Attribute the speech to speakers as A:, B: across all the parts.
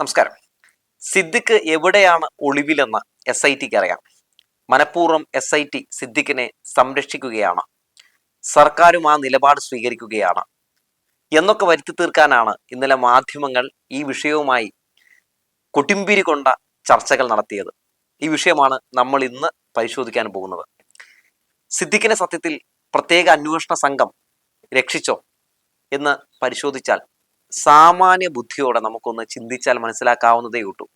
A: നമസ്കാരം. സിദ്ദിഖ് എവിടെയാണ് ഒളിവിലെന്ന് S I ടിക്ക് അറിയാം. മനഃപൂർവം എസ് ഐ ടി സിദ്ദിഖിനെ സംരക്ഷിക്കുകയാണ്. സർക്കാരും ആ നിലപാട് സ്വീകരിക്കുകയാണ്. എന്നൊക്കെ വരുത്തി തീർക്കാനാണ് ഇന്നലെ മാധ്യമങ്ങൾ ഈ വിഷയവുമായി കൊട്ടിമ്പിരി കൊണ്ട ചർച്ചകൾ നടത്തിയത്. ഈ വിഷയമാണ് നമ്മൾ ഇന്ന് പരിശോധിക്കാൻ പോകുന്നത്. സിദ്ദിഖിനെ സത്യത്തിൽ പ്രത്യേക അന്വേഷണ സംഘം രക്ഷിച്ചോ എന്ന് പരിശോധിച്ചാൽ സാമാന്യ ബുദ്ധിയോടെ നമുക്കൊന്ന് ചിന്തിച്ചാൽ മനസ്സിലാക്കാവുന്നതേ ഉള്ളൂ.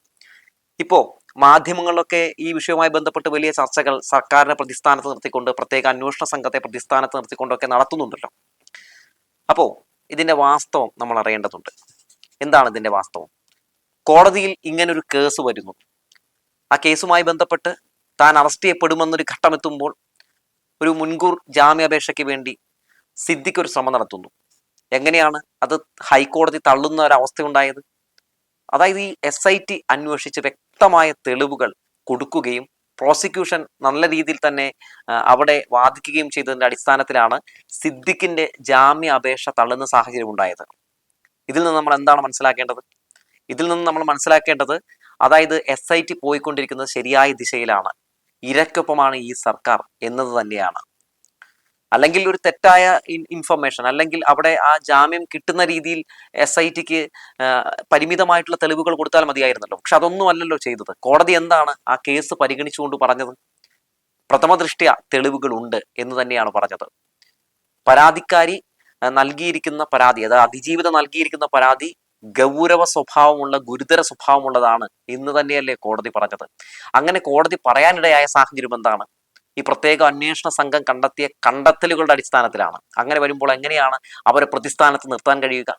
A: ഇപ്പോൾ മാധ്യമങ്ങളിലൊക്കെ ഈ വിഷയവുമായി ബന്ധപ്പെട്ട് വലിയ ചർച്ചകൾ സർക്കാരിനെ പ്രതിസ്ഥാനത്ത് നിർത്തിക്കൊണ്ട് പ്രത്യേക അന്വേഷണ സംഘത്തെ പ്രതിസ്ഥാനത്ത് നിർത്തിക്കൊണ്ടൊക്കെ നടത്തുന്നുണ്ടല്ലോ. അപ്പോൾ ഇതിന്റെ വാസ്തവം നമ്മൾ അറിയേണ്ടതുണ്ട്. എന്താണ് ഇതിന്റെ വാസ്തവം? കോടതിയിൽ ഇങ്ങനൊരു കേസ് വരുന്നു. ആ കേസുമായി ബന്ധപ്പെട്ട് താൻ അറസ്റ്റ് ചെയ്യപ്പെടുമെന്നൊരു ഘട്ടമെത്തുമ്പോൾ ഒരു മുൻകൂർ ജാമ്യാപേക്ഷയ്ക്ക് വേണ്ടി സിദ്ദിഖ് ഒരു ശ്രമം നടത്തുന്നു. എങ്ങനെയാണ് അത് ഹൈക്കോടതി തള്ളുന്ന ഒരവസ്ഥ ഉണ്ടായത് അതായത് ഈ എസ് ഐ ടി അന്വേഷിച്ച് വ്യക്തമായ തെളിവുകൾ കൊടുക്കുകയും പ്രോസിക്യൂഷൻ നല്ല രീതിയിൽ തന്നെ അവിടെ വാദിക്കുകയും ചെയ്തതിന്റെ അടിസ്ഥാനത്തിലാണ് സിദ്ദിഖിന്റെ ജാമ്യ അപേക്ഷ തള്ളുന്ന സാഹചര്യം ഉണ്ടായത്. ഇതിൽ നിന്ന് നമ്മൾ എന്താണ് മനസ്സിലാക്കേണ്ടത്? ഇതിൽ നിന്ന് നമ്മൾ മനസ്സിലാക്കേണ്ടത് അതായത് എസ് ഐ ടി പോയിക്കൊണ്ടിരിക്കുന്നത് ശരിയായ ദിശയിലാണ്. ഇരക്കൊപ്പമാണ് ഈ സർക്കാർ എന്നത് തന്നെയാണ്. അല്ലെങ്കിൽ ഒരു തെറ്റായ ഇൻഫർമേഷൻ അല്ലെങ്കിൽ അവിടെ ആ ജാമ്യം കിട്ടുന്ന രീതിയിൽ എസ് ഐ ടിക്ക് പരിമിതമായിട്ടുള്ള തെളിവുകൾ കൊടുത്താൽ മതിയായിരുന്നല്ലോ. പക്ഷെ അതൊന്നും അല്ലല്ലോ ചെയ്തത്. കോടതി എന്താണ് ആ കേസ് പരിഗണിച്ചുകൊണ്ട് പറഞ്ഞത്? പ്രഥമ ദൃഷ്ടിയ തെളിവുകൾ ഉണ്ട് എന്ന് തന്നെയാണ് പറഞ്ഞത്. പരാതിക്കാരി നൽകിയിരിക്കുന്ന പരാതി അതായത് അതിജീവിത നൽകിയിരിക്കുന്ന പരാതി ഗൗരവ സ്വഭാവമുള്ള ഗുരുതര സ്വഭാവമുള്ളതാണ് എന്ന് തന്നെയല്ലേ കോടതി പറഞ്ഞത്. അങ്ങനെ കോടതി പറയാനിടയായ സാഹചര്യം എന്താണ്? ഈ പ്രത്യേക അന്വേഷണ സംഘം കണ്ടെത്തിയ കണ്ടെത്തലുകളുടെ അടിസ്ഥാനത്തിലാണ്. അങ്ങനെ വരുമ്പോൾ എങ്ങനെയാണ് അവരെ പ്രതിസ്ഥാനത്ത് നിർത്താൻ കഴിയുക?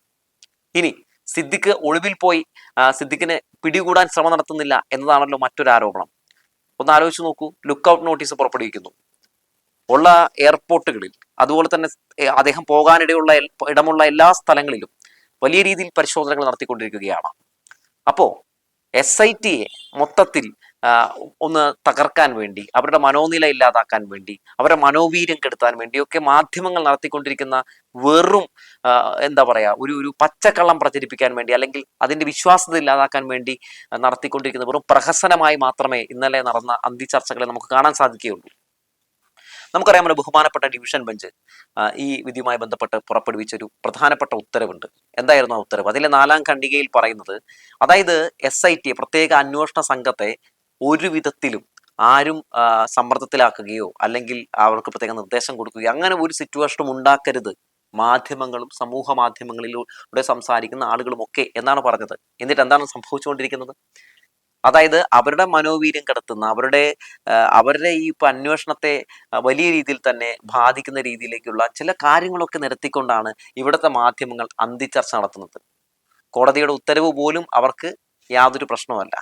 A: ഇനി സിദ്ദിഖ് ഒളിവിൽ പോയി സിദ്ദിഖിന് പിടികൂടാൻ ശ്രമം നടത്തുന്നില്ല എന്നതാണല്ലോ മറ്റൊരു ആരോപണം. ഒന്ന് ആലോചിച്ച് നോക്കൂ. ലുക്കൌട്ട് നോട്ടീസ് പുറപ്പെടുവിക്കുന്നു. ഉള്ള എയർപോർട്ടുകളിൽ അതുപോലെ തന്നെ അദ്ദേഹം പോകാനിടയുള്ള ഇടമുള്ള എല്ലാ സ്ഥലങ്ങളിലും വലിയ രീതിയിൽ പരിശോധനകൾ നടത്തിക്കൊണ്ടിരിക്കുകയാണ്. അപ്പോ എസ് ഐ ടിയെ മൊത്തത്തിൽ ഒന്ന് തകർക്കാൻ വേണ്ടി അവരുടെ മനോനില ഇല്ലാതാക്കാൻ വേണ്ടി അവരുടെ മനോവീര്യം കെടുത്താൻ വേണ്ടിയൊക്കെ മാധ്യമങ്ങൾ നടത്തിക്കൊണ്ടിരിക്കുന്ന വെറും എന്താ പറയുക ഒരു ഒരു പച്ചക്കള്ളം പ്രചരിപ്പിക്കാൻ വേണ്ടി അല്ലെങ്കിൽ അതിന്റെ വിശ്വാസ്യത ഇല്ലാതാക്കാൻ വേണ്ടി നടത്തിക്കൊണ്ടിരിക്കുന്ന വെറും പ്രഹസനമായി മാത്രമേ ഇന്നലെ നടന്ന അന്തി ചർച്ചകളെ നമുക്ക് കാണാൻ സാധിക്കുകയുള്ളൂ. നമുക്കറിയാമല്ലോ ബഹുമാനപ്പെട്ട ഡിവിഷൻ ബെഞ്ച് ഈ വിധിയുമായി ബന്ധപ്പെട്ട് പുറപ്പെടുവിച്ച ഒരു പ്രധാനപ്പെട്ട ഉത്തരവുണ്ട്. എന്തായിരുന്നു ആ ഉത്തരവ്? അതിലെ നാലാം ഖണ്ഡികയിൽ പറയുന്നത് അതായത് എസ് ഐ ടി പ്രത്യേക അന്വേഷണ സംഘത്തെ ഒരു വിധത്തിലും ആരും സമ്മർദ്ദത്തിലാക്കുകയോ അല്ലെങ്കിൽ അവർക്ക് പ്രത്യേക നിർദ്ദേശം കൊടുക്കുകയോ അങ്ങനെ ഒരു സിറ്റുവേഷനും ഉണ്ടാക്കരുത്. മാധ്യമങ്ങളും സമൂഹ മാധ്യമങ്ങളിലൂടെ സംസാരിക്കുന്ന ആളുകളും ഒക്കെ എന്നാണ് പറഞ്ഞത്. എന്നിട്ട് എന്താണ് സംഭവിച്ചുകൊണ്ടിരിക്കുന്നത്? അതായത് അവരുടെ മനോവീര്യം കടത്തുന്ന അവരുടെ അവരുടെ ഈ ഇപ്പൊ അന്വേഷണത്തെ വലിയ രീതിയിൽ തന്നെ ബാധിക്കുന്ന രീതിയിലേക്കുള്ള ചില കാര്യങ്ങളൊക്കെ നിരത്തിക്കൊണ്ടാണ് ഇവിടുത്തെ മാധ്യമങ്ങൾ അന്തിച്ചർച്ച നടത്തുന്നത്. കോടതിയുടെ ഉത്തരവ് പോലും അവർക്ക് യാതൊരു പ്രശ്നവുമല്ല.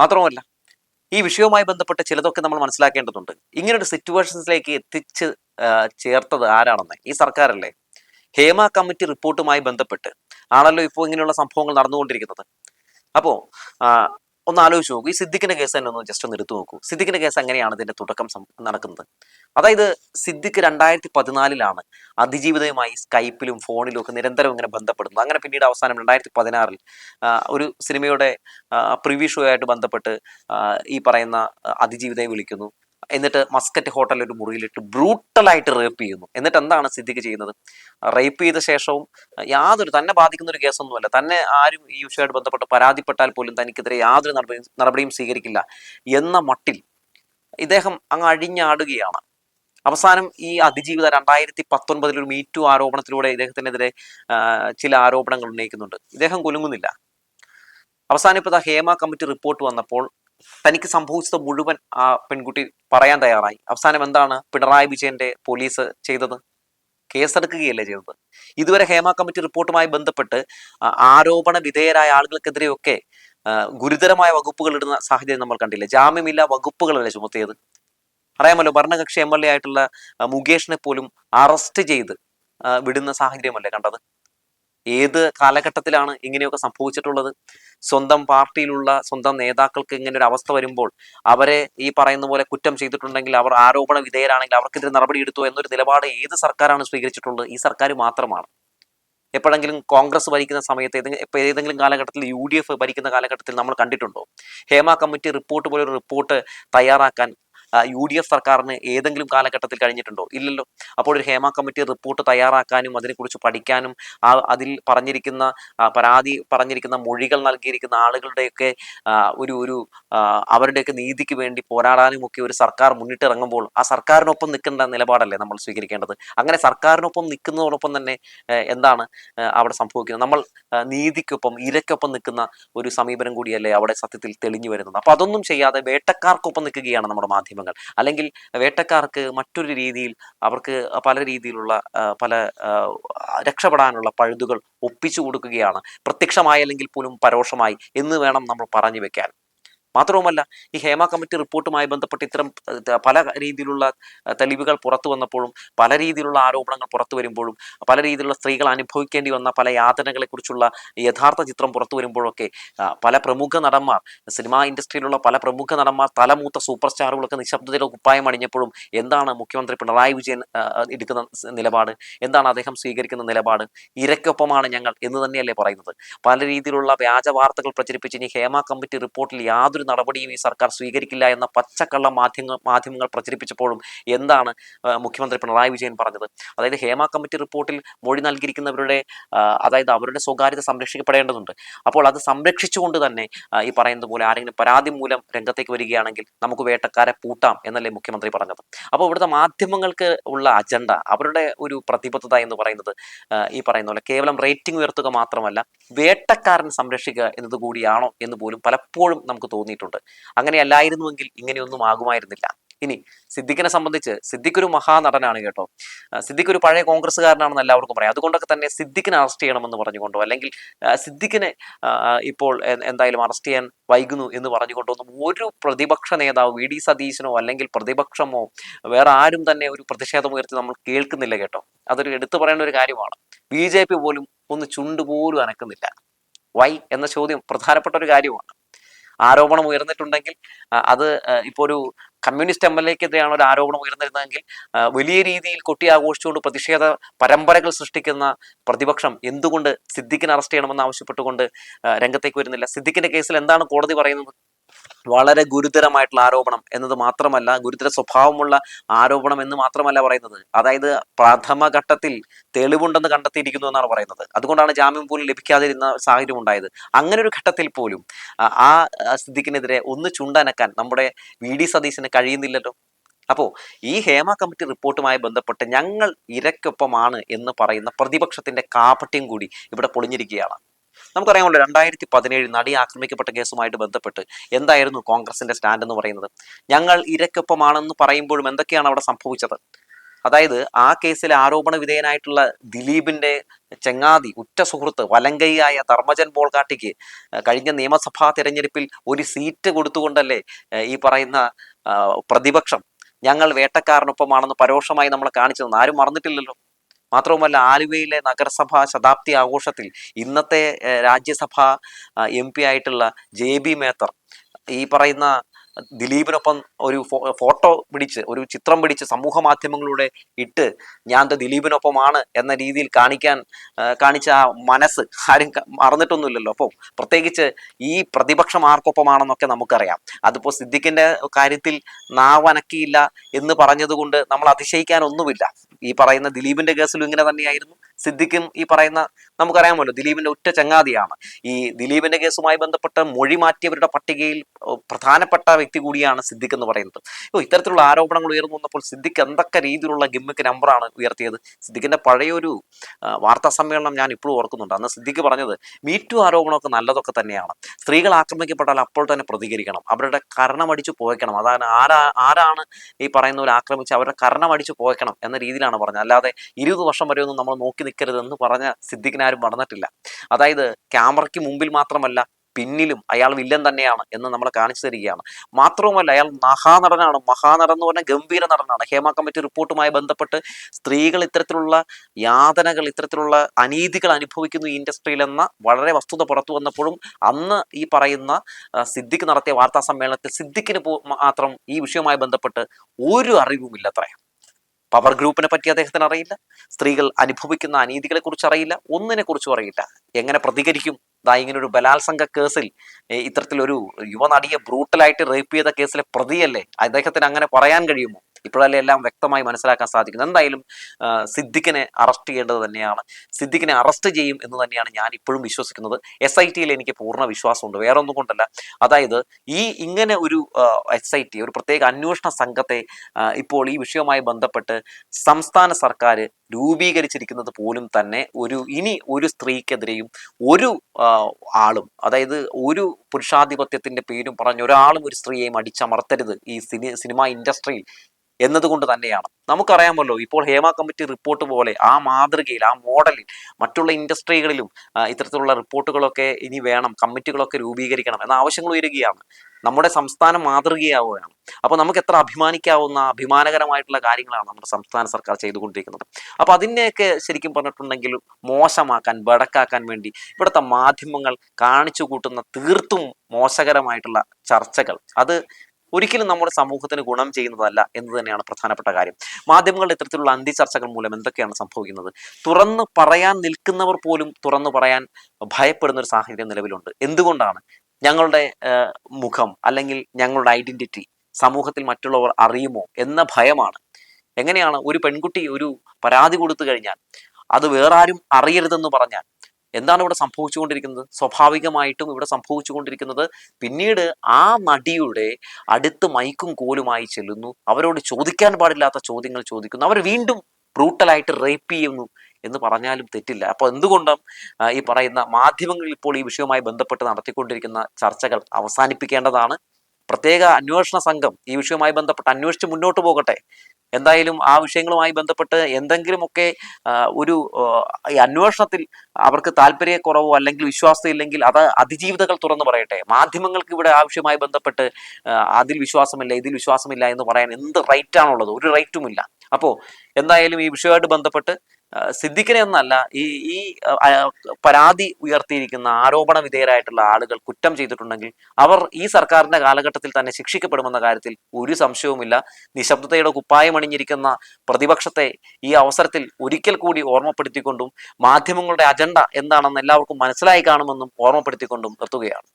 A: മാത്രമല്ല ഈ വിഷയവുമായി ബന്ധപ്പെട്ട് ചിലതൊക്കെ നമ്മൾ മനസ്സിലാക്കേണ്ടതുണ്ട്. ഇങ്ങനൊരു സിറ്റുവേഷൻസിലേക്ക് എത്തിച്ച് ചേർത്തത് ആരാണെന്ന്? ഈ സർക്കാരല്ലേ? ഹേമ കമ്മിറ്റി റിപ്പോർട്ടുമായി ബന്ധപ്പെട്ട് ആണല്ലോ ഇപ്പോൾ ഇങ്ങനെയുള്ള സംഭവങ്ങൾ നടന്നുകൊണ്ടിരിക്കുന്നത്. അപ്പോൾ ഒന്ന് ആലോചിച്ച് നോക്കൂ. ഈ സിദ്ദിഖിന്റെ കേസ് തന്നെ ഒന്ന് ജസ്റ്റ് ഒന്ന് എടുത്തു നോക്കൂ. സിദ്ദിഖിന്റെ കേസ് എങ്ങനെയാണ് ഇതിന്റെ തുടക്കം നടക്കുന്നത്? അതായത് സിദ്ദിഖ് രണ്ടായിരത്തി പതിനാലിലാണ് അതിജീവിതയുമായി സ്കൈപ്പിലും ഫോണിലും ഒക്കെ നിരന്തരം ഇങ്ങനെ ബന്ധപ്പെടുന്നത്. അങ്ങനെ പിന്നീട് അവസാനം രണ്ടായിരത്തി പതിനാറിൽ ഒരു സിനിമയുടെ പ്രിവ്യൂ ഷോ ആയിട്ട് ബന്ധപ്പെട്ട് ഈ പറയുന്ന അതിജീവിതയെ വിളിക്കുന്നു. എന്നിട്ട് മസ്കറ്റ് ഹോട്ടലിൽ ഒരു മുറിയിലിട്ട് ബ്രൂട്ടലായിട്ട് റേപ്പ് ചെയ്യുന്നു. എന്നിട്ട് എന്താണ് സിദ്ദിഖ് ചെയ്യുന്നത്? റേപ്പ് ചെയ്ത ശേഷവും യാതൊരു തന്നെ ബാധിക്കുന്ന ഒരു കേസൊന്നുമല്ല. തന്നെ ആരും ഈ വിഷയമായിട്ട് ബന്ധപ്പെട്ട് പരാതിപ്പെട്ടാൽ പോലും തനിക്കെതിരെ യാതൊരു നടപടിയും നടപടിയും സ്വീകരിക്കില്ല എന്ന മട്ടിൽ ഇദ്ദേഹം അങ്ങ് അഴിഞ്ഞാടുകയാണ് അവസാനം ഈ അതിജീവിത രണ്ടായിരത്തി പത്തൊൻപതിൽ ഒരു മീറ്റു ആരോപണത്തിലൂടെ ഇദ്ദേഹത്തിനെതിരെ ചില ആരോപണങ്ങൾ ഉന്നയിക്കുന്നുണ്ട്. ഇദ്ദേഹം കുലുങ്ങുന്നില്ല. അവസാനം ഇപ്പോൾ ഹേമ കമ്മിറ്റി റിപ്പോർട്ട് വന്നപ്പോൾ തനിക്ക് സംഭവിച്ചത് മുഴുവൻ ആ പെൺകുട്ടി പറയാൻ തയ്യാറായി. അവസാനം എന്താണ് പിണറായി വിജയന്റെ പോലീസ് ചെയ്തത്? കേസെടുക്കുകയല്ലേ ചെയ്തത്? ഇതുവരെ ഹേമ കമ്മിറ്റി റിപ്പോർട്ടുമായി ബന്ധപ്പെട്ട് ആരോപണ വിധേയരായ ആളുകൾക്കെതിരെയൊക്കെ ഗുരുതരമായ വകുപ്പുകൾ ഇടുന്ന സാഹചര്യം നമ്മൾ കണ്ടില്ല? ജാമ്യമില്ല വകുപ്പുകളല്ലേ ചുമത്തിയത്? അറിയാമല്ലോ ഭരണകക്ഷി എം എൽ എ ആയിട്ടുള്ള മുകേഷിനെ പോലും അറസ്റ്റ് ചെയ്ത് വിടുന്ന സാഹചര്യമല്ലേ കണ്ടത്? ഏത് കാലഘട്ടത്തിലാണ് ഇങ്ങനെയൊക്കെ സംഭവിച്ചിട്ടുള്ളത്? സ്വന്തം പാർട്ടിയിലുള്ള സ്വന്തം നേതാക്കൾക്ക് ഇങ്ങനെ ഒരു അവസ്ഥ വരുമ്പോൾ അവരെ ഈ പറയുന്ന പോലെ കുറ്റം ചെയ്തിട്ടുണ്ടെങ്കിൽ അവർ ആരോപണ വിധേയരാണെങ്കിൽ അവർക്കെതിരെ നടപടി എടുത്തു എന്നൊരു നിലപാട് ഏത് സർക്കാരാണ് സ്വീകരിച്ചിട്ടുള്ളത്? ഈ സർക്കാർ മാത്രമാണ്. എപ്പോഴെങ്കിലും കോൺഗ്രസ് ഭരിക്കുന്ന സമയത്ത് ഏതെങ്കിലും ഏതെങ്കിലും കാലഘട്ടത്തിൽ യു ഡി എഫ് ഭരിക്കുന്ന കാലഘട്ടത്തിൽ നമ്മൾ കണ്ടിട്ടുണ്ടോ? ഹേമ കമ്മിറ്റി റിപ്പോർട്ട് പോലെ ഒരു റിപ്പോർട്ട് തയ്യാറാക്കാൻ യു ഡി എഫ് സർക്കാരിന് ഏതെങ്കിലും കാലഘട്ടത്തിൽ കഴിഞ്ഞിട്ടുണ്ടോ? ഇല്ലല്ലോ. അപ്പോൾ ഒരു ഹേമ കമ്മിറ്റി റിപ്പോർട്ട് തയ്യാറാക്കാനും അതിനെക്കുറിച്ച് പഠിക്കാനും ആ അതിൽ പറഞ്ഞിരിക്കുന്ന പരാതി പറഞ്ഞിരിക്കുന്ന മൊഴികൾ നൽകിയിരിക്കുന്ന ആളുകളുടെയൊക്കെ ഒരു ഒരു അവരുടെയൊക്കെ നീതിക്ക് വേണ്ടി പോരാടാനും ഒക്കെ ഒരു സർക്കാർ മുന്നിട്ടിറങ്ങുമ്പോൾ ആ സർക്കാരിനൊപ്പം നിൽക്കേണ്ട നിലപാടല്ലേ നമ്മൾ സ്വീകരിക്കേണ്ടത്? അങ്ങനെ സർക്കാരിനൊപ്പം നിൽക്കുന്നതോടൊപ്പം തന്നെ എന്താണ് അവിടെ സംഭവിക്കുന്നത്? നമ്മൾ നീതിക്കൊപ്പം ഇരയ്ക്കൊപ്പം നിൽക്കുന്ന ഒരു സമീപനം കൂടിയല്ലേ അവിടെ സത്യത്തിൽ തെളിഞ്ഞു വരുന്നത്? അപ്പോൾ അതൊന്നും ചെയ്യാതെ വേട്ടക്കാർക്കൊപ്പം നിൽക്കുകയാണ് നമ്മുടെ മാധ്യമങ്ങൾ. അല്ലെങ്കിൽ വേട്ടക്കാർക്ക് മറ്റൊരു രീതിയിൽ അവർക്ക് പല രീതിയിലുള്ള പല രക്ഷപ്പെടാനുള്ള പഴുതുകൾ ഒപ്പിച്ചു കൊടുക്കുകയാണ്. പ്രത്യക്ഷമായി അല്ലെങ്കിൽ പോലും പരോക്ഷമായി എന്ന് വേണം നമ്മൾ പറഞ്ഞു വെക്കാൻ. മാത്രവുമല്ല ഈ ഹേമ കമ്മിറ്റി റിപ്പോർട്ടുമായി ബന്ധപ്പെട്ട് ഇത്തരം പല രീതിയിലുള്ള തെളിവുകൾ പുറത്തു വന്നപ്പോഴും പല രീതിയിലുള്ള ആരോപണങ്ങൾ പുറത്തു വരുമ്പോഴും പല രീതിയിലുള്ള സ്ത്രീകൾ അനുഭവിക്കേണ്ടി വന്ന പല യാതനകളെക്കുറിച്ചുള്ള യഥാർത്ഥ ചിത്രം പുറത്തു വരുമ്പോഴൊക്കെ പല പ്രമുഖ നടന്മാർ സിനിമാ ഇൻഡസ്ട്രിയിലുള്ള പല പ്രമുഖ നടന്മാർ തലമൂത്ത സൂപ്പർ സ്റ്റാറുകളൊക്കെ നിശബ്ദതയുടെ കുപ്പായം അണിഞ്ഞപ്പോഴും എന്താണ് മുഖ്യമന്ത്രി പിണറായി വിജയൻ എടുക്കുന്ന നിലപാട്? എന്താണ് അദ്ദേഹം സ്വീകരിക്കുന്ന നിലപാട്? ഇരയ്ക്കൊപ്പമാണ് ഞങ്ങൾ എന്ന് തന്നെയല്ലേ പറയുന്നത്? പല രീതിയിലുള്ള വ്യാജ വാർത്തകൾ പ്രചരിപ്പിച്ച് ഇനി ഹേമ കമ്മിറ്റി റിപ്പോർട്ടിൽ യാതൊരു നടപടിയും ഈ സർക്കാർ സ്വീകരിക്കില്ല എന്ന പച്ചക്കള്ള മാധ്യമ മാധ്യമങ്ങൾ പ്രചരിപ്പിച്ചപ്പോഴും എന്താണ് മുഖ്യമന്ത്രി പിണറായി വിജയൻ പറഞ്ഞത്? അതായത് ഹേമ കമ്മിറ്റി റിപ്പോർട്ടിൽ മൊഴി നൽകിയിരിക്കുന്നവരുടെ അതായത് അവരുടെ സ്വകാര്യത സംരക്ഷിക്കപ്പെടേണ്ടതുണ്ട്. അപ്പോൾ അത് സംരക്ഷിച്ചുകൊണ്ട് തന്നെ ഈ പറയുന്നത് പോലെ ആരെങ്കിലും പരാതി മൂലം രംഗത്തേക്ക് വരികയാണെങ്കിൽ നമുക്ക് വേട്ടക്കാരെ പൂട്ടാം എന്നല്ലേ മുഖ്യമന്ത്രി പറഞ്ഞത്. അപ്പോൾ ഇവിടുത്തെ മാധ്യമങ്ങൾക്ക് ഉള്ള അജണ്ട അവരുടെ ഒരു പ്രതിബദ്ധത എന്ന് പറയുന്നത് ഈ പറയുന്ന പോലെ കേവലം റേറ്റിംഗ് ഉയർത്തുക മാത്രമല്ല വേട്ടക്കാരൻ സംരക്ഷിക്കുക എന്നതുകൂടിയാണോ എന്ന് പോലും പലപ്പോഴും നമുക്ക് തോന്നിയിട്ടുണ്ട് അങ്ങനെയല്ലായിരുന്നുവെങ്കിൽ ഇങ്ങനെയൊന്നും ആകുമായിരുന്നില്ല. ഇനി സിദ്ദിഖിനെ സംബന്ധിച്ച് സിദ്ദിഖ് ഒരു മഹാനടനാണ് കേട്ടോ. സിദ്ദിഖ് ഒരു പഴയ കോൺഗ്രസ്സുകാരനാണെന്ന് എല്ലാവർക്കും പറയാം. അതുകൊണ്ടൊക്കെ തന്നെ സിദ്ദിഖിനെ അറസ്റ്റ് ചെയ്യണമെന്ന് പറഞ്ഞുകൊണ്ടോ? അല്ലെങ്കിൽ സിദ്ദിഖിനെ ഇപ്പോൾ എന്തായാലും അറസ്റ്റ് ചെയ്യാൻ വൈകുന്നു എന്ന് പറഞ്ഞുകൊണ്ടോ? ഒന്നും ഒരു പ്രതിപക്ഷ നേതാവ് വി. ഡി. സതീശനോ അല്ലെങ്കിൽ പ്രതിപക്ഷമോ വേറെ ആരും തന്നെ ഒരു പ്രതിഷേധം ഉയർത്തി നമ്മൾ കേൾക്കുന്നില്ല കേട്ടോ. അതൊരു എടുത്തു പറയേണ്ട ഒരു കാര്യമാണ്. ബി ജെ പി പോലും ഒന്ന് ചുണ്ടുപോലും അനക്കുന്നില്ല. വൈ എന്ന ചോദ്യം പ്രധാനപ്പെട്ട ഒരു കാര്യമാണ്. ആരോപണം ഉയർന്നിട്ടുണ്ടെങ്കിൽ അത് ഇപ്പോൾ ഒരു കമ്മ്യൂണിസ്റ്റ് എം എൽ എക്കെതിരെയാണ് ഒരു ആരോപണം ഉയർന്നിരുന്നതെങ്കിൽ വലിയ രീതിയിൽ കൊട്ടി ആഘോഷിച്ചുകൊണ്ട് പ്രതിഷേധ പരമ്പരകൾ സൃഷ്ടിക്കുന്ന പ്രതിപക്ഷം എന്തുകൊണ്ട് സിദ്ദിഖിനെ അറസ്റ്റ് ചെയ്യണമെന്ന് ആവശ്യപ്പെട്ടുകൊണ്ട് രംഗത്തേക്ക് വരുന്നില്ല? സിദ്ദിഖിന്റെ കേസിൽ എന്താണ് കോടതി പറയുന്നത്? വളരെ ഗുരുതരമായിട്ടുള്ള ആരോപണം എന്നത് മാത്രമല്ല ഗുരുതര സ്വഭാവമുള്ള ആരോപണം എന്ന് മാത്രമല്ല പറയുന്നത്. അതായത് പ്രഥമ ഘട്ടത്തിൽ തെളിവുണ്ടെന്ന് കണ്ടെത്തിയിരിക്കുന്നു എന്നാണ് പറയുന്നത്. അതുകൊണ്ടാണ് ജാമ്യം പോലും ലഭിക്കാതിരുന്ന സാഹചര്യം ഉണ്ടായത്. അങ്ങനെ ഒരു ഘട്ടത്തിൽ പോലും ആ, ആ ഒന്ന് ചുണ്ടനക്കാൻ നമ്മുടെ വി ഡി സതീശന് കഴിയുന്നില്ലല്ലോ. അപ്പോൾ ഈ ഹേമ കമ്മിറ്റി റിപ്പോർട്ടുമായി ബന്ധപ്പെട്ട് ഞങ്ങൾ ഇരയ്ക്കൊപ്പമാണ് എന്ന് പറയുന്ന പ്രതിപക്ഷത്തിന്റെ കാപട്യം കൂടി ഇവിടെ പൊളിഞ്ഞിരിക്കുകയാണ്. നമുക്കറിയാമല്ലോ രണ്ടായിരത്തി പതിനേഴ് നടി ആക്രമിക്കപ്പെട്ട കേസുമായിട്ട് ബന്ധപ്പെട്ട് എന്തായിരുന്നു കോൺഗ്രസിന്റെ സ്റ്റാൻഡ് എന്ന് പറയുന്നത്? ഞങ്ങൾ ഇരക്കൊപ്പമാണെന്ന് പറയുമ്പോഴും എന്തൊക്കെയാണ് അവിടെ സംഭവിച്ചത്? അതായത് ആ കേസിൽ ആരോപണ വിധേയനായിട്ടുള്ള ദിലീപിന്റെ ചെങ്ങാതി ഉറ്റ സുഹൃത്ത് വലങ്കൈയായ ധർമ്മജൻ ബോൾഗാട്ടിക്ക് കഴിഞ്ഞ നിയമസഭാ തെരഞ്ഞെടുപ്പിൽ ഒരു സീറ്റ് കൊടുത്തുകൊണ്ടല്ലേ ഈ പറയുന്ന പ്രതിപക്ഷം ഞങ്ങൾ വേട്ടക്കാരനൊപ്പമാണെന്ന് പരോക്ഷമായി നമ്മൾ കാണിച്ചു ആരും മറന്നിട്ടില്ലല്ലോ. മാത്രവുമല്ല ആലുവയിലെ നഗരസഭാ ശതാബ്ദി ആഘോഷത്തിൽ ഇന്നത്തെ രാജ്യസഭ എം പി ആയിട്ടുള്ള ജെ ബി മേത്തർ ഈ പറയുന്ന ദിലീപിനൊപ്പം ഒരു ഫോട്ടോ പിടിച്ച് ഒരു ചിത്രം പിടിച്ച് സമൂഹ മാധ്യമങ്ങളിലൂടെ ഇട്ട് ഞാൻ ദിലീപിനൊപ്പമാണ് എന്ന രീതിയിൽ കാണിക്കാൻ കാണിച്ച ആ മനസ്സ് ആരും മറന്നിട്ടൊന്നുമില്ലല്ലോ. അപ്പോൾ പ്രത്യേകിച്ച് ഈ പ്രതിപക്ഷം ആർക്കൊപ്പമാണെന്നൊക്കെ നമുക്കറിയാം. അതിപ്പോൾ സിദ്ദിഖിന്റെ കാര്യത്തിൽ നാവനക്കിയില്ല എന്ന് പറഞ്ഞതുകൊണ്ട് നമ്മൾ അതിശയിക്കാനൊന്നുമില്ല. ഈ പറയുന്ന ദിലീപിന്റെ കേസിലും ഇങ്ങനെ തന്നെയായിരുന്നു. സിദ്ദിഖും ഈ പറയുന്ന നമുക്കറിയാമല്ലോ ദിലീപിന്റെ ഒറ്റ ചങ്ങാതിയാണ്. ഈ ദിലീപിന്റെ കേസുമായി ബന്ധപ്പെട്ട് മൊഴി മാറ്റിയവരുടെ പട്ടികയിൽ പ്രധാനപ്പെട്ട വ്യക്തി കൂടിയാണ് സിദ്ദിഖ് എന്ന് പറയുന്നത്. ഓ ഇത്തരത്തിലുള്ള ആരോപണങ്ങൾ ഉയർന്നു വന്നപ്പോൾ സിദ്ദിഖ് എന്തൊക്കെ രീതിയിലുള്ള ഗിമ്മിക്ക് നമ്പറാണ് ഉയർത്തിയത്? സിദ്ദിഖിന്റെ പഴയൊരു വാർത്താ സമ്മേളനം ഞാൻ ഇപ്പോഴും ഓർക്കുന്നുണ്ട്. അന്ന് സിദ്ദിഖ് പറഞ്ഞത് മീറ്റു ആരോപണമൊക്കെ നല്ലതൊക്കെ തന്നെയാണ്. സ്ത്രീകൾ ആക്രമിക്കപ്പെട്ടാൽ അപ്പോൾ തന്നെ പ്രതികരിക്കണം. അവരുടെ കരണമടിച്ചു പോയക്കണം. അതാണ് ആരാ ആരാണ് ഈ പറയുന്നവർ ആക്രമിച്ച് അവരുടെ കരണമടിച്ചു പോയക്കണം എന്ന രീതിയിലാണ് പറഞ്ഞത്. അല്ലാതെ ഇരുപത് വർഷം വരെയൊന്നും നമ്മൾ നോക്കി നിൽക്കരുത് എന്ന് പറഞ്ഞ സിദ്ദിഖിനെ ആരും മറന്നിട്ടില്ല. അതായത് ക്യാമറയ്ക്ക് മുമ്പിൽ മാത്രമല്ല പിന്നിലും അയാൾ വില്ലൻ തന്നെയാണ് എന്ന് നമ്മളെ കാണിച്ചു തരികയാണ്. മാത്രവുമല്ല അയാൾ മഹാനടനാണ്. മഹാനടൻ എന്ന് പറഞ്ഞാൽ ഗംഭീര നടനാണ്. ഹേമ കമ്മിറ്റി റിപ്പോർട്ടുമായി ബന്ധപ്പെട്ട് സ്ത്രീകൾ ഇത്തരത്തിലുള്ള യാതനകൾ ഇത്തരത്തിലുള്ള അനീതികൾ അനുഭവിക്കുന്നു ഈ ഇൻഡസ്ട്രിയിൽ എന്ന വളരെ വസ്തുത പുറത്തു വന്നപ്പോഴും അന്ന് ഈ പറയുന്ന സിദ്ദിഖ് നടത്തിയ വാർത്താ സമ്മേളനത്തിൽ സിദ്ദിഖിന് മാത്രം ഈ വിഷയവുമായി ബന്ധപ്പെട്ട് ഒരു അറിവുമില്ലത്രേ. പവർ ഗ്രൂപ്പിനെ പറ്റി അദ്ദേഹത്തിന് അറിയില്ല. സ്ത്രീകൾ അനുഭവിക്കുന്ന അനീതികളെ കുറിച്ച് അറിയില്ല. ഒന്നിനെ കുറിച്ചും അറിയില്ല. എങ്ങനെ പ്രതികരിക്കും? ദാ ഇങ്ങനെ ഒരു ബലാത്സംഗ കേസിൽ ഇത്തരത്തിലൊരു യുവനടിയെ ബ്രൂട്ടലായിട്ട് റേപ്പ് ചെയ്ത കേസിലെ പ്രതിയല്ലേ? അദ്ദേഹത്തിന് അങ്ങനെ പറയാൻ കഴിയുമോ? ഇപ്പോഴല്ലേ എല്ലാം വ്യക്തമായി മനസ്സിലാക്കാൻ സാധിക്കുന്നത്. എന്തായാലും സിദ്ദിഖിനെ അറസ്റ്റ് ചെയ്യേണ്ടത് തന്നെയാണ്. സിദ്ദിഖിനെ അറസ്റ്റ് ചെയ്യും എന്ന് തന്നെയാണ് ഞാൻ ഇപ്പോഴും വിശ്വസിക്കുന്നത്. എസ് ഐ ടിയിൽ എനിക്ക് പൂർണ വിശ്വാസമുണ്ട്. വേറെ ഒന്നും കൊണ്ടല്ല. അതായത് ഈ ഇങ്ങനെ ഒരു എസ് ഐ ടി ഒരു പ്രത്യേക അന്വേഷണ സംഘത്തെ ഇപ്പോൾ ഈ വിഷയവുമായി ബന്ധപ്പെട്ട് സംസ്ഥാന സർക്കാർ രൂപീകരിച്ചിരിക്കുന്നത് പോലും തന്നെ ഒരു ഇനി ഒരു സ്ത്രീക്കെതിരെയും ഒരു ആളും അതായത് ഒരു പുരുഷാധിപത്യത്തിന്റെ പേരും പറഞ്ഞ് ഒരാളും ഒരു സ്ത്രീയെയും അടിച്ചമർത്തരുത് ഈ സിനി സിനിമ ഇൻഡസ്ട്രിയിൽ. എന്നതുകൊണ്ട് തന്നെയാണ്. നമുക്കറിയാമല്ലോ ഇപ്പോൾ ഹേമ കമ്മിറ്റി റിപ്പോർട്ട് പോലെ ആ മാതൃകയിൽ ആ മോഡലിൽ മറ്റുള്ള ഇൻഡസ്ട്രികളിലും ഇത്തരത്തിലുള്ള റിപ്പോർട്ടുകളൊക്കെ ഇനി വേണം കമ്മിറ്റികളൊക്കെ രൂപീകരിക്കണം എന്ന ആവശ്യങ്ങൾ ഉയരുകയാണ്. നമ്മുടെ സംസ്ഥാനം മാതൃകയാവുകയാണ്. അപ്പോൾ നമുക്ക് എത്ര അഭിമാനിക്കാവുന്ന അഭിമാനകരമായിട്ടുള്ള കാര്യങ്ങളാണ് നമ്മുടെ സംസ്ഥാന സർക്കാർ ചെയ്തുകൊണ്ടിരിക്കുന്നത്. അപ്പോൾ അതിനെയൊക്കെ ശരിക്കും പറഞ്ഞിട്ടുണ്ടെങ്കിൽ മോശമാക്കാൻ വടക്കാക്കാൻ വേണ്ടി ഇവിടുത്തെ മാധ്യമങ്ങൾ കാണിച്ചു കൂട്ടുന്ന തീർത്തും മോശകരമായിട്ടുള്ള ചർച്ചകൾ. അത് ഒരിക്കലും നമ്മുടെ സമൂഹത്തിന് ഗുണം ചെയ്യുന്നതല്ല എന്ന് തന്നെയാണ് പ്രധാനപ്പെട്ട കാര്യം. മാധ്യമങ്ങളുടെ ഇത്തരത്തിലുള്ള അന്തിചർച്ചകൾ മൂലം എന്തൊക്കെയാണ് സംഭവിക്കുന്നത്? തുറന്ന് പറയാൻ നിൽക്കുന്നവർ പോലും തുറന്നു പറയാൻ ഭയപ്പെടുന്ന ഒരു സാഹചര്യം നിലവിലുണ്ട്. എന്തുകൊണ്ടാണ്? ഞങ്ങളുടെ മുഖം അല്ലെങ്കിൽ ഞങ്ങളുടെ ഐഡന്റിറ്റി സമൂഹത്തിൽ മറ്റുള്ളവർ അറിയുമോ എന്ന ഭയമാണ്. എങ്ങനെയാണ് ഒരു പെൺകുട്ടി ഒരു പരാതി കൊടുത്തു കഴിഞ്ഞാൽ അത് വേറാരും അറിയരുതെന്ന് പറഞ്ഞാൽ എന്താണ് ഇവിടെ സംഭവിച്ചുകൊണ്ടിരിക്കുന്നത്? സ്വാഭാവികമായിട്ടും ഇവിടെ സംഭവിച്ചുകൊണ്ടിരിക്കുന്നത് പിന്നീട് ആ നടിയുടെ അടുത്ത് മൈക്കും കോലുമായി ചെല്ലുന്നു. അവരോട് ചോദിക്കാൻ പാടില്ലാത്ത ചോദ്യങ്ങൾ ചോദിക്കുന്നു. അവർ വീണ്ടും ബ്രൂട്ടലായിട്ട് റേപ്പ് ചെയ്യുന്നു എന്ന് പറഞ്ഞാലും തെറ്റില്ല. അപ്പോൾ എന്തുകൊണ്ടും ഈ പറയുന്ന മാധ്യമങ്ങൾ ഇപ്പോൾ ഈ വിഷയവുമായി ബന്ധപ്പെട്ട് നടത്തിക്കൊണ്ടിരിക്കുന്ന ചർച്ചകൾ അവസാനിപ്പിക്കേണ്ടതാണ്. പ്രത്യേക അന്വേഷണ സംഘം ഈ വിഷയവുമായി ബന്ധപ്പെട്ട് അന്വേഷിച്ച് മുന്നോട്ട് പോകട്ടെ. എന്തായാലും ആ വിഷയങ്ങളുമായി ബന്ധപ്പെട്ട് എന്തെങ്കിലുമൊക്കെ ഒരു അന്വേഷണത്തിൽ അവർക്ക് താല്പര്യക്കുറവോ അല്ലെങ്കിൽ വിശ്വാസമില്ലെങ്കിൽ അത് അതിജീവിതകൾ തുറന്നു പറയട്ടെ. മാധ്യമങ്ങൾക്ക് ഇവിടെ ആവശ്യമായി ബന്ധപ്പെട്ട് അതിൽ വിശ്വാസമില്ല ഇതിൽ വിശ്വാസമില്ല എന്ന് പറയാൻ എന്ത് റൈറ്റാണുള്ളത് ഒരു റൈറ്റുമില്ല അപ്പോൾ എന്തായാലും ഈ വിഷയമായിട്ട് ബന്ധപ്പെട്ട് സിദ്ദിഖിനെ ഒന്നല്ല ഈ ഈ പരാതി ഉയർത്തിയിരിക്കുന്ന ആരോപണ വിധേയരായിട്ടുള്ള ആളുകൾ കുറ്റം ചെയ്തിട്ടുണ്ടെങ്കിൽ അവർ ഈ സർക്കാരിന്റെ കാലഘട്ടത്തിൽ തന്നെ ശിക്ഷിക്കപ്പെടുമെന്ന കാര്യത്തിൽ ഒരു സംശയവുമില്ല. നിശബ്ദതയുടെ കുപ്പായം അണിഞ്ഞിരിക്കുന്ന പ്രതിപക്ഷത്തെ ഈ അവസരത്തിൽ ഒരിക്കൽ കൂടി ഓർമ്മപ്പെടുത്തിക്കൊണ്ടും മാധ്യമങ്ങളുടെ അജണ്ട എന്താണെന്ന് എല്ലാവർക്കും മനസ്സിലായി കാണുമെന്നും ഓർമ്മപ്പെടുത്തിക്കൊണ്ടും നിർത്തുകയാണ്.